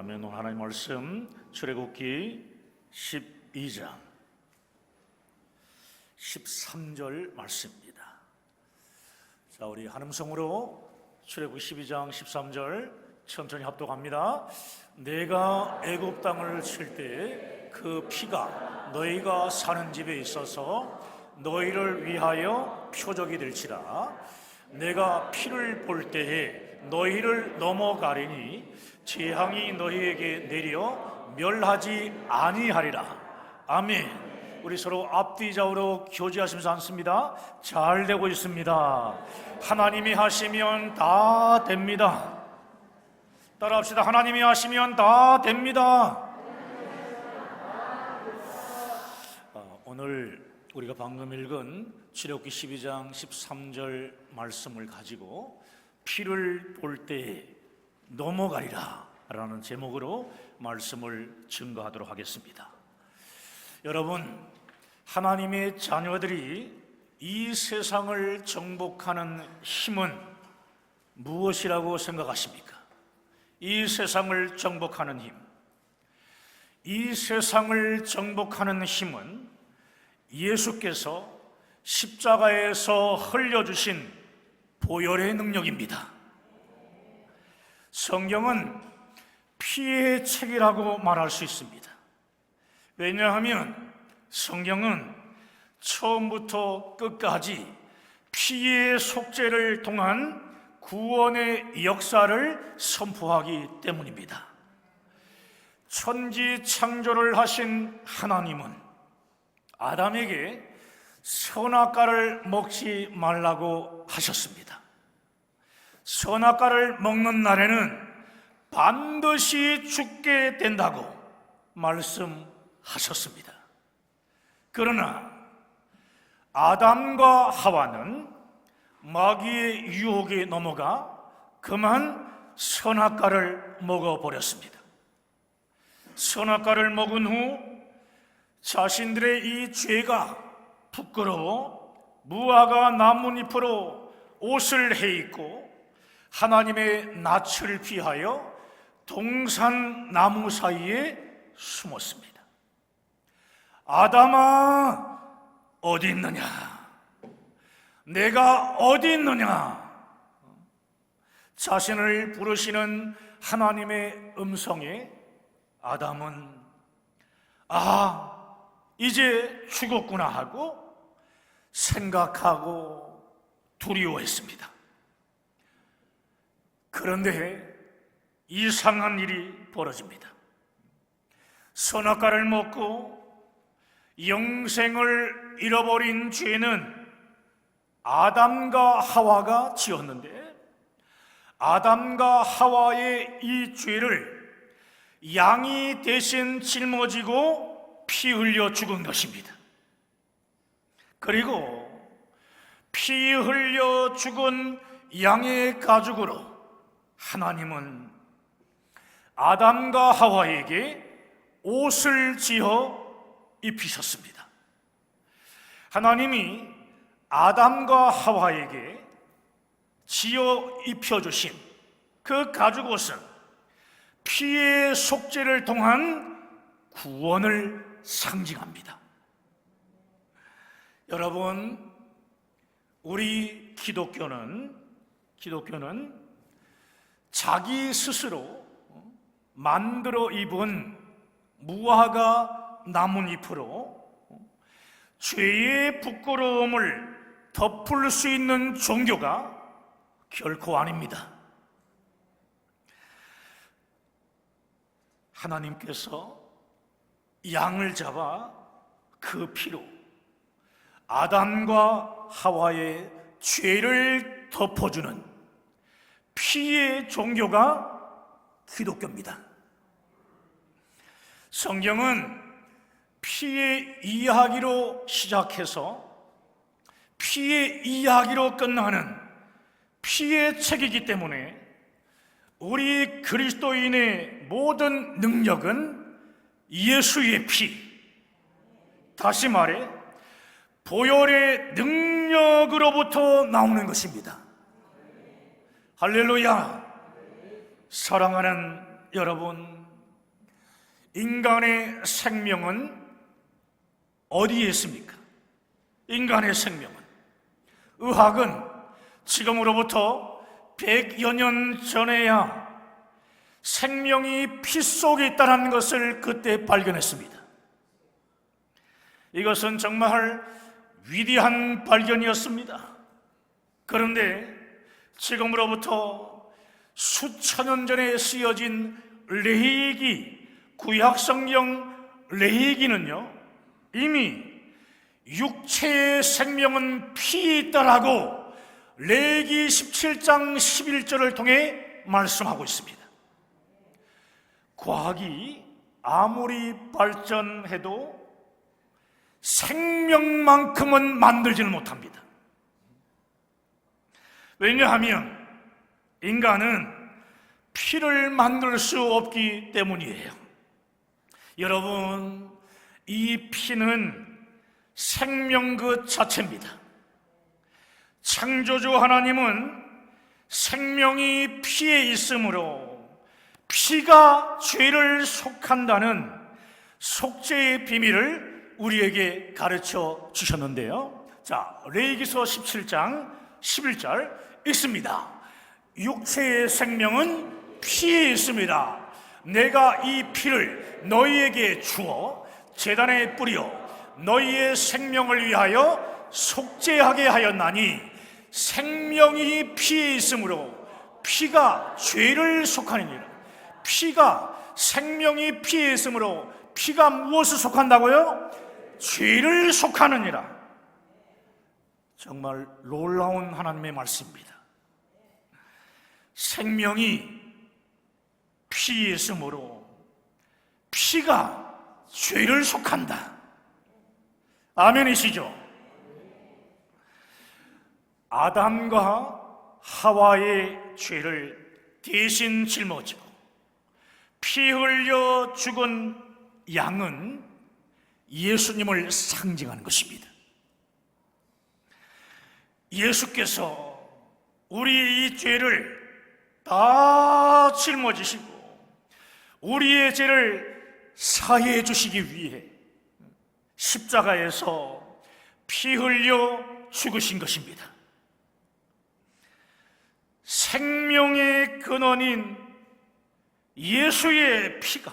아멘. 하나님 말씀 출애굽기 12장 13절 말씀입니다. 자, 우리 한음성으로 출애굽 12장 13절 천천히 합독합니다. 내가 애굽 땅을 칠 때 그 피가 너희가 사는 집에 있어서 너희를 위하여 표적이 될지라 내가 피를 볼 때에 너희를 넘어가리니 재앙이 너희에게 내려 멸하지 아니하리라. 아멘. 우리 서로 앞뒤 좌우로 교제하시면서 앉습니다. 잘 되고 있습니다. 하나님이 하시면 다 됩니다. 따라합시다. 하나님이 하시면 다 됩니다. 어, 오늘 우리가 방금 읽은 출애굽기 12장 13절 말씀을 가지고 피를 볼 때에 넘어가리라 라는 제목으로 말씀을 증거하도록 하겠습니다. 여러분, 하나님의 자녀들이 이 세상을 정복하는 힘은 무엇이라고 생각하십니까? 이 세상을 정복하는 힘. 이 세상을 정복하는 힘은 예수께서 십자가에서 흘려주신 보혈의 능력입니다. 성경은 피의 책이라고 말할 수 있습니다. 왜냐하면 성경은 처음부터 끝까지 피의 속죄를 통한 구원의 역사를 선포하기 때문입니다. 천지 창조를 하신 하나님은 아담에게 선악과를 먹지 말라고 하셨습니다. 선악과를 먹는 날에는 반드시 죽게 된다고 말씀하셨습니다. 그러나 아담과 하와는 마귀의 유혹에 넘어가 그만 선악과를 먹어버렸습니다. 선악과를 먹은 후 자신들의 이 죄가 부끄러워 무화과 나뭇잎으로 옷을 해입고 하나님의 낯을 피하여 동산 나무 사이에 숨었습니다. 아담아 어디 있느냐? 내가 어디 있느냐? 자신을 부르시는 하나님의 음성에 아담은 아 이제 죽었구나 하고 생각하고 두려워했습니다. 그런데 이상한 일이 벌어집니다. 선악과를 먹고 영생을 잃어버린 죄는 아담과 하와가 지었는데 아담과 하와의 이 죄를 양이 대신 짊어지고 피 흘려 죽은 것입니다. 그리고 피 흘려 죽은 양의 가죽으로 하나님은 아담과 하와에게 옷을 지어 입히셨습니다. 하나님이 아담과 하와에게 지어 입혀주신 그 가죽 옷은 피의 속죄를 통한 구원을 상징합니다. 여러분, 우리 기독교는 기독교는 자기 스스로 만들어 입은 무화과 나뭇잎으로 죄의 부끄러움을 덮을 수 있는 종교가 결코 아닙니다. 하나님께서 양을 잡아 그 피로 아담과 하와의 죄를 덮어주는 피의 종교가 기독교입니다. 성경은 피의 이야기로 시작해서 피의 이야기로 끝나는 피의 책이기 때문에 우리 그리스도인의 모든 능력은 예수의 피. 다시 말해, 보혈의 능력으로부터 나오는 것입니다. 할렐루야. 사랑하는 여러분, 인간의 생명은 어디에 있습니까? 인간의 생명은 의학은 지금으로부터 100여 년 전에야 생명이 피 속에 있다는 것을 그때 발견했습니다. 이것은 정말 위대한 발견이었습니다. 그런데 지금으로부터 수천 년 전에 쓰여진 레이기, 구약성경 레이기는요, 이미 육체의 생명은 피에 있다라고 레기 17장 11절을 통해 말씀하고 있습니다. 과학이 아무리 발전해도 생명만큼은 만들지는 못합니다. 왜냐하면 인간은 피를 만들 수 없기 때문이에요. 여러분, 이 피는 생명 그 자체입니다. 창조주 하나님은 생명이 피에 있으므로 피가 죄를 속한다는 속죄의 비밀을 우리에게 가르쳐 주셨는데요. 자, 레이기서 17장 11절 읽습니다. 육체의 생명은 피에 있습니다. 내가 이 피를 너희에게 주어 재단에 뿌려 너희의 생명을 위하여 속죄하게 하였나니 생명이 피에 있으므로 피가 죄를 속하느니라. 피가 생명이 피에 있으므로 피가 무엇을 속한다고요? 죄를 속하느니라. 정말 놀라운 하나님의 말씀입니다. 생명이 피에 있으므로 피가 죄를 속한다. 아멘이시죠? 아담과 하와의 죄를 대신 짊어지고 피 흘려 죽은 양은 예수님을 상징하는 것입니다. 예수께서 우리의 이 죄를 다 짊어지시고 우리의 죄를 사해 주시기 위해 십자가에서 피 흘려 죽으신 것입니다. 생명의 근원인 예수의 피가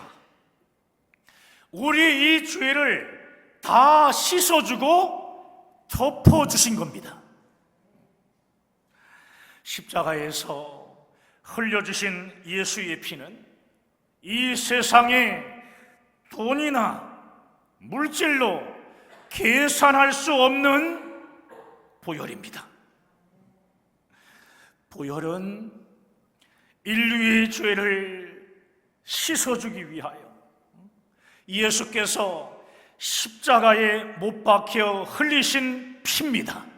우리 이 죄를 다 씻어주고 덮어주신 겁니다. 십자가에서 흘려주신 예수의 피는 이 세상에 돈이나 물질로 계산할 수 없는 보혈입니다. 보혈은 인류의 죄를 씻어주기 위하여 예수께서 십자가에 못 박혀 흘리신 피입니다.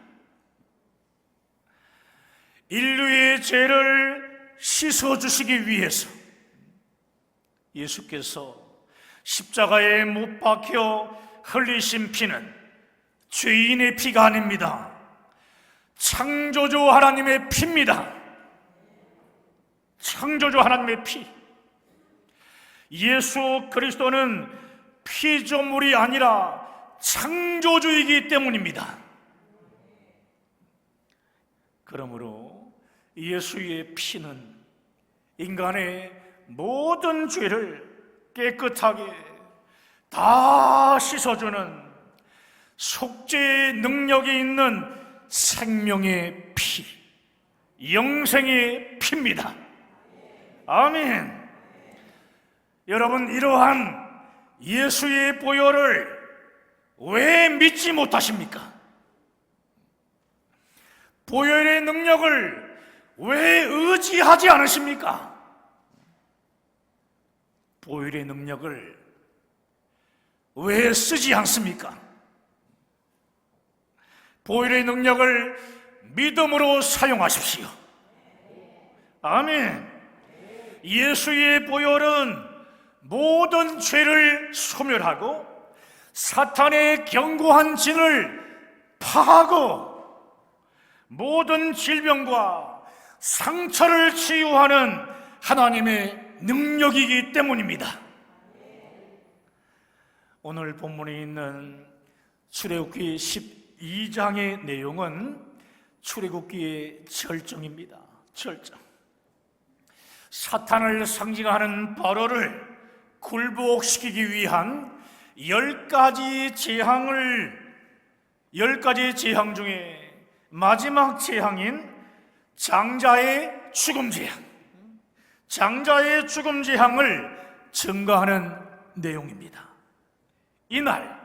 인류의 죄를 씻어주시기 위해서 예수께서 십자가에 못 박혀 흘리신 피는 죄인의 피가 아닙니다. 창조주 하나님의 피입니다. 창조주 하나님의 피. 예수 그리스도는 피조물이 아니라 창조주이기 때문입니다. 그러므로 예수의 피는 인간의 모든 죄를 깨끗하게 다 씻어주는 속죄의 능력이 있는 생명의 피, 영생의 피입니다. 아멘. 여러분, 이러한 예수의 보혈을 왜 믿지 못하십니까? 보혈의 능력을 왜 의지하지 않으십니까? 보혈의 능력을 왜 쓰지 않습니까? 보혈의 능력을 믿음으로 사용하십시오. 아멘. 예수의 보혈은 모든 죄를 소멸하고 사탄의 견고한 진을 파하고 모든 질병과 상처를 치유하는 하나님의 능력이기 때문입니다. 오늘 본문에 있는 출애굽기 12장의 내용은 출애굽기의 절정입니다. 절정. 사탄을 상징하는 바로를 굴복시키기 위한 열 가지 재앙을 열 가지 재앙 중에 마지막 재앙인 장자의 죽음 재앙, 장자의 죽음 재앙을 증거하는 내용입니다. 이날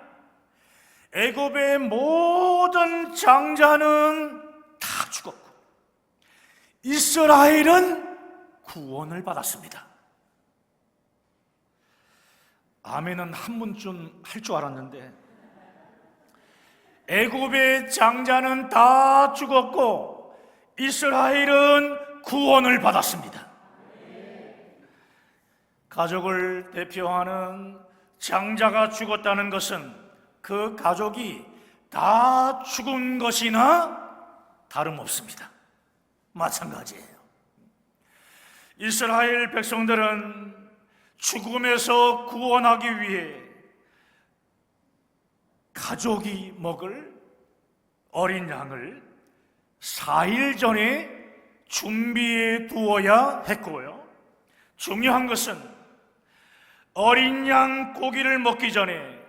애굽의 모든 장자는 다 죽었고 이스라엘은 구원을 받았습니다. 아멘은 한 분쯤 할 줄 알았는데 애굽의 장자는 다 죽었고 이스라엘은 구원을 받았습니다. 가족을 대표하는 장자가 죽었다는 것은 그 가족이 다 죽은 것이나 다름없습니다. 마찬가지예요. 이스라엘 백성들은 죽음에서 구원하기 위해 가족이 먹을 어린 양을 4일 전에 준비해 두어야 했고요. 중요한 것은 어린 양 고기를 먹기 전에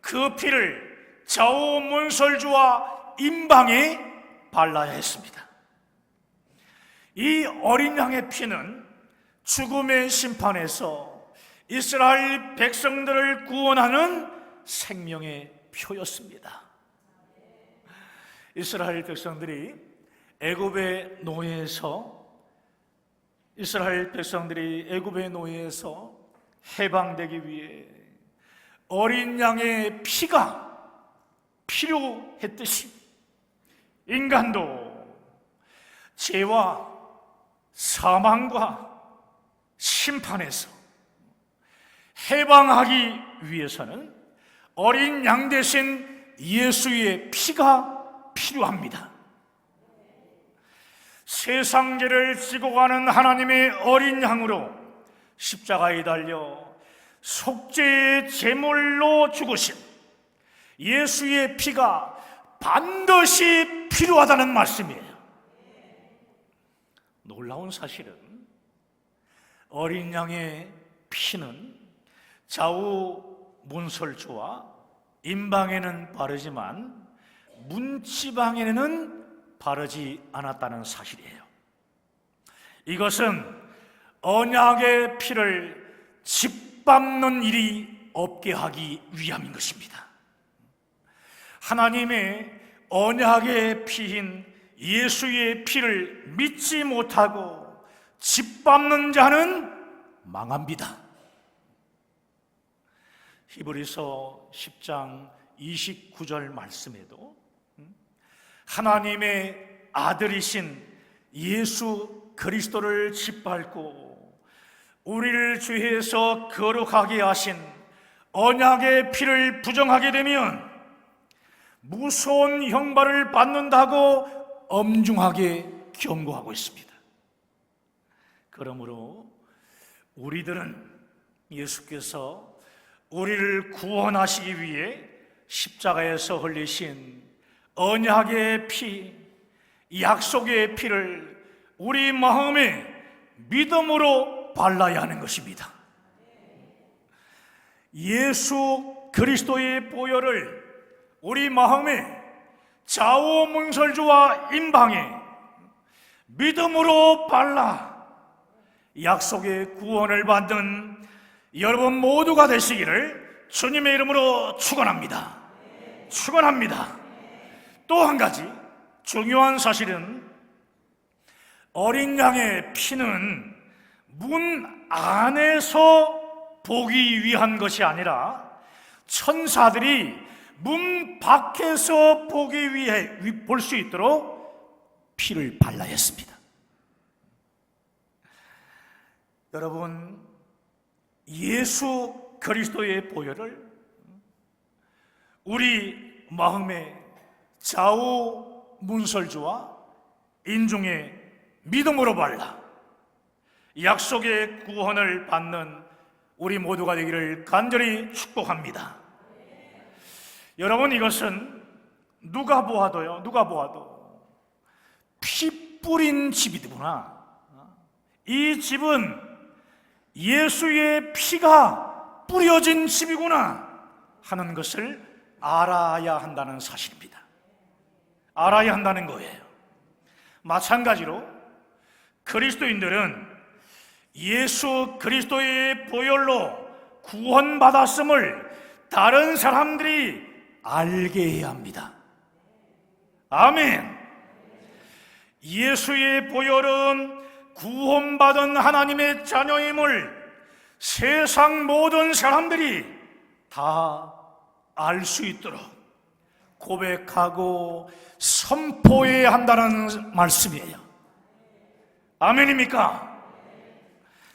그 피를 좌우 문설주와 임방에 발라야 했습니다. 이 어린 양의 피는 죽음의 심판에서 이스라엘 백성들을 구원하는 생명의 표였습니다. 이스라엘 백성들이 애굽의 노예에서 이스라엘 백성들이 애굽의 노예에서 해방되기 위해 어린 양의 피가 필요했듯이 인간도 죄와 사망과 심판에서 해방하기 위해서는 어린 양 대신 예수의 피가 필요합니다. 세상죄를 지고 가는 하나님의 어린 양으로 십자가에 달려 속죄의 제물로 죽으신 예수의 피가 반드시 필요하다는 말씀이에요. 놀라운 사실은 어린 양의 피는 좌우 문설주와 임방에는 바르지만 문지방에는 바르지 않았다는 사실이에요. 이것은 언약의 피를 짓밟는 일이 없게 하기 위함인 것입니다. 하나님의 언약의 피인 예수의 피를 믿지 못하고 짓밟는 자는 망합니다. 히브리서 10장 29절 말씀에도 하나님의 아들이신 예수 그리스도를 짓밟고 우리를 죄에서 거룩하게 하신 언약의 피를 부정하게 되면 무서운 형벌을 받는다고 엄중하게 경고하고 있습니다. 그러므로 우리들은 예수께서 우리를 구원하시기 위해 십자가에서 흘리신 언약의 피, 약속의 피를 우리 마음에 믿음으로 발라야 하는 것입니다. 예수 그리스도의 보혈을 우리 마음에 좌우 문설주와 임방에 믿음으로 발라 약속의 구원을 받는 여러분 모두가 되시기를 주님의 이름으로 축원합니다. 축원합니다. 또 한 가지 중요한 사실은 어린 양의 피는 문 안에서 보기 위한 것이 아니라 천사들이 문 밖에서 보기 위해 볼 수 있도록 피를 발라야 했습니다. 여러분, 예수 그리스도의 보혈을 우리 마음의 좌우 문설주와 인중의 믿음으로 발라 약속의 구원을 받는 우리 모두가 되기를 간절히 축복합니다. 여러분 이것은 누가 보아도요, 누가 보아도 피 뿌린 집이구나. 이 집은 예수의 피가 뿌려진 집이구나 하는 것을 알아야 한다는 사실입니다. 알아야 한다는 거예요. 마찬가지로 그리스도인들은 예수 그리스도의 보혈로 구원받았음을 다른 사람들이 알게 해야 합니다. 아멘. 예수의 보혈은 구원받은 하나님의 자녀임을 세상 모든 사람들이 다 알 수 있도록 고백하고 선포해야 한다는 말씀이에요. 아멘입니까?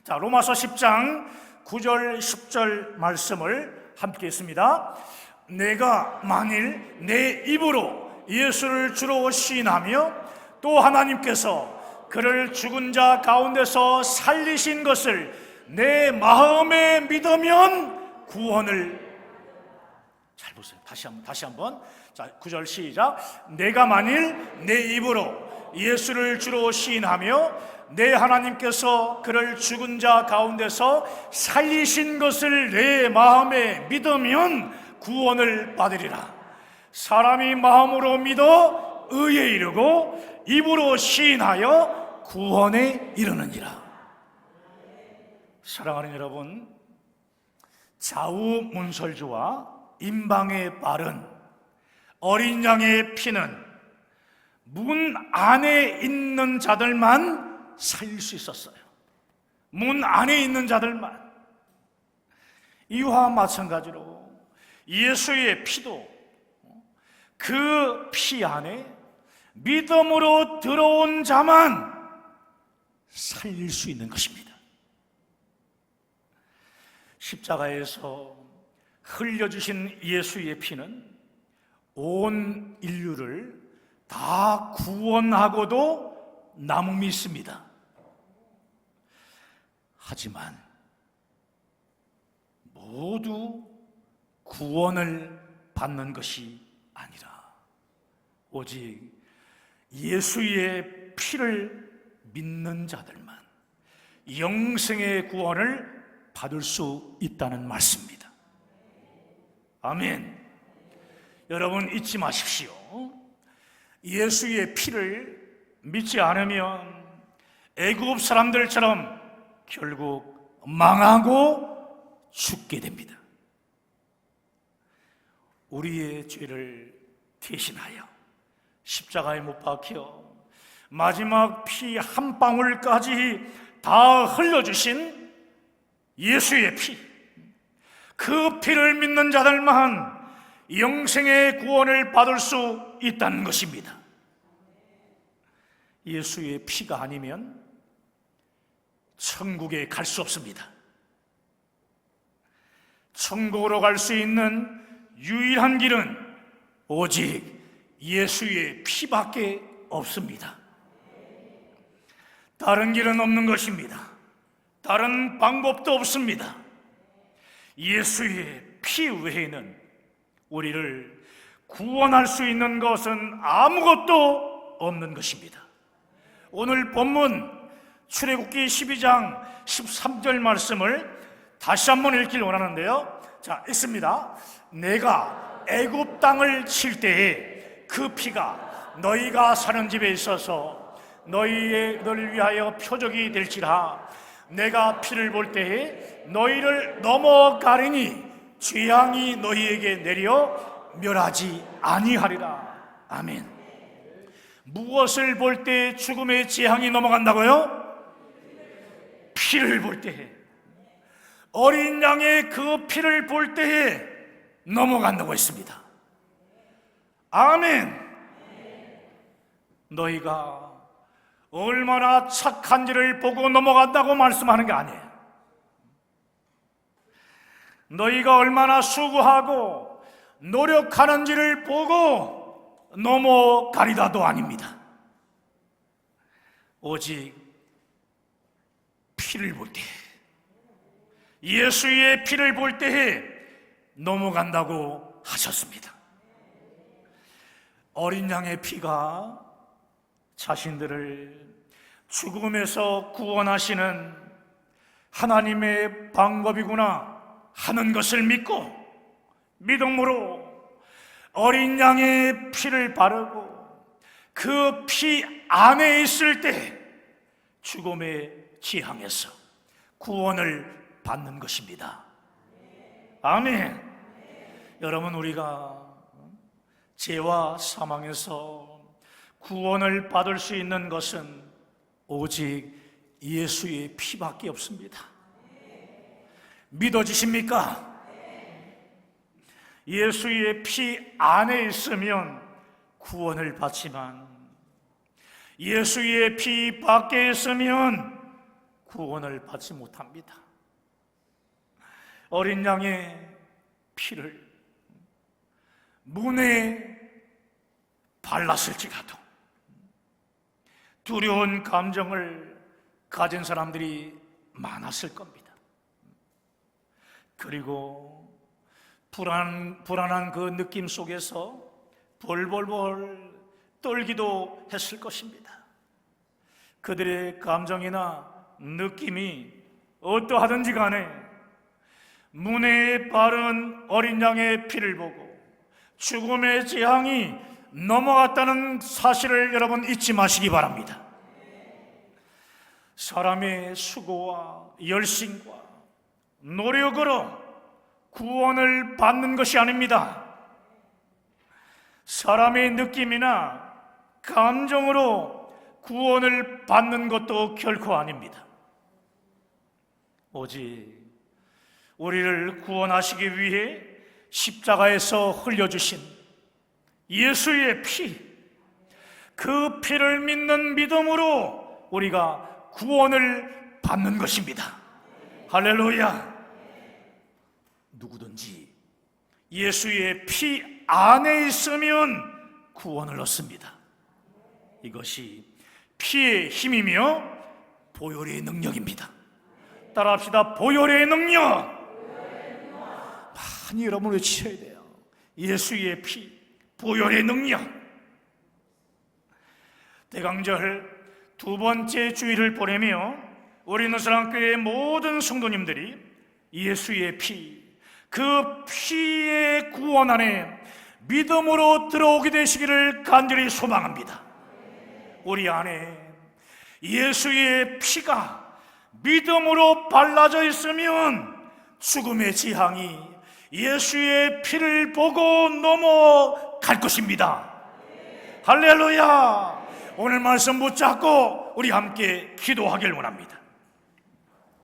자, 로마서 10장 9절, 10절 말씀을 함께 했습니다. 내가 만일 내 입으로 예수를 주로 시인하며 또 하나님께서 그를 죽은 자 가운데서 살리신 것을 내 마음에 믿으면 구원을 잘 보세요. 다시 한번 다시 한번. 자, 9절 시작. 내가 만일 내 입으로 예수를 주로 시인하며 내 하나님께서 그를 죽은 자 가운데서 살리신 것을 내 마음에 믿으면 구원을 받으리라. 사람이 마음으로 믿어 의에 이르고 입으로 시인하여 구원에 이르느니라. 사랑하는 여러분, 좌우 문설주와 임방의 발은 어린 양의 피는 문 안에 있는 자들만 살릴 수 있었어요. 문 안에 있는 자들만. 이와 마찬가지로 예수의 피도 그 피 안에 믿음으로 들어온 자만 살릴 수 있는 것입니다. 십자가에서 흘려주신 예수의 피는 온 인류를 다 구원하고도 남음이 있습니다. 하지만 모두 구원을 받는 것이 아니라 오직 예수의 피를 믿는 자들만 영생의 구원을 받을 수 있다는 말씀입니다. 아멘. 여러분 잊지 마십시오. 예수의 피를 믿지 않으면 애굽 사람들처럼 결국 망하고 죽게 됩니다. 우리의 죄를 대신하여 십자가에 못 박혀 마지막 피 한 방울까지 다 흘려주신 예수의 피. 그 피를 믿는 자들만 영생의 구원을 받을 수 있다는 것입니다. 예수의 피가 아니면 천국에 갈 수 없습니다. 천국으로 갈 수 있는 유일한 길은 오직 예수의 피밖에 없습니다. 다른 길은 없는 것입니다. 다른 방법도 없습니다. 예수의 피 외에는 우리를 구원할 수 있는 것은 아무것도 없는 것입니다. 오늘 본문 출애굽기 12장 13절 말씀을 다시 한번 읽길 원하는데요. 자, 읽습니다. 내가 애굽 땅을 칠 때에 그 피가 너희가 사는 집에 있어서 너희의 너를 위하여 표적이 될지라 내가 피를 볼 때에 너희를 넘어가리니 죄앙이 너희에게 내려 멸하지 아니하리라. 아멘. 무엇을 볼 때 죽음의 재앙이 넘어간다고요? 피를 볼 때에 어린 양의 그 피를 볼 때에 넘어간다고 했습니다. 아멘. 너희가 얼마나 착한지를 보고 넘어간다고 말씀하는 게 아니에요. 너희가 얼마나 수고하고 노력하는지를 보고 넘어가리다도 아닙니다. 오직 피를 볼 때, 예수의 피를 볼 때에 넘어간다고 하셨습니다. 어린 양의 피가 자신들을 죽음에서 구원하시는 하나님의 방법이구나 하는 것을 믿고 믿음으로 어린 양의 피를 바르고 그 피 안에 있을 때 죽음의 지향에서 구원을 받는 것입니다. 아멘. 여러분 우리가 죄와 사망에서 구원을 받을 수 있는 것은 오직 예수의 피밖에 없습니다. 믿어지십니까? 예수의 피 안에 있으면 구원을 받지만 예수의 피 밖에 있으면 구원을 받지 못합니다. 어린 양의 피를 문에 발랐을지라도 두려운 감정을 가진 사람들이 많았을 겁니다. 그리고 불안, 불안한 그 느낌 속에서 벌벌벌 떨기도 했을 것입니다. 그들의 감정이나 느낌이 어떠하든지 간에 문에 바른 어린 양의 피를 보고 죽음의 재앙이 넘어갔다는 사실을 여러분 잊지 마시기 바랍니다. 사람의 수고와 열심과 노력으로 구원을 받는 것이 아닙니다. 사람의 느낌이나 감정으로 구원을 받는 것도 결코 아닙니다. 오직 우리를 구원하시기 위해 십자가에서 흘려주신 예수의 피, 그 피를 믿는 믿음으로 우리가 구원을 받는 것입니다. 할렐루야. 누구든지 예수의 피 안에 있으면 구원을 얻습니다. 이것이 피의 힘이며 보혈의 능력입니다. 따라합시다. 보혈의 능력. 많이 여러분 외치셔야 돼요. 예수의 피, 보혈의 능력. 대강절 두 번째 주일을 보내며 우리 노사랑교회 모든 성도님들이 예수의 피, 그 피의 구원 안에 믿음으로 들어오게 되시기를 간절히 소망합니다. 우리 안에 예수의 피가 믿음으로 발라져 있으면 죽음의 지향이 예수의 피를 보고 넘어갈 것입니다. 할렐루야! 오늘 말씀 붙잡고 우리 함께 기도하길 원합니다.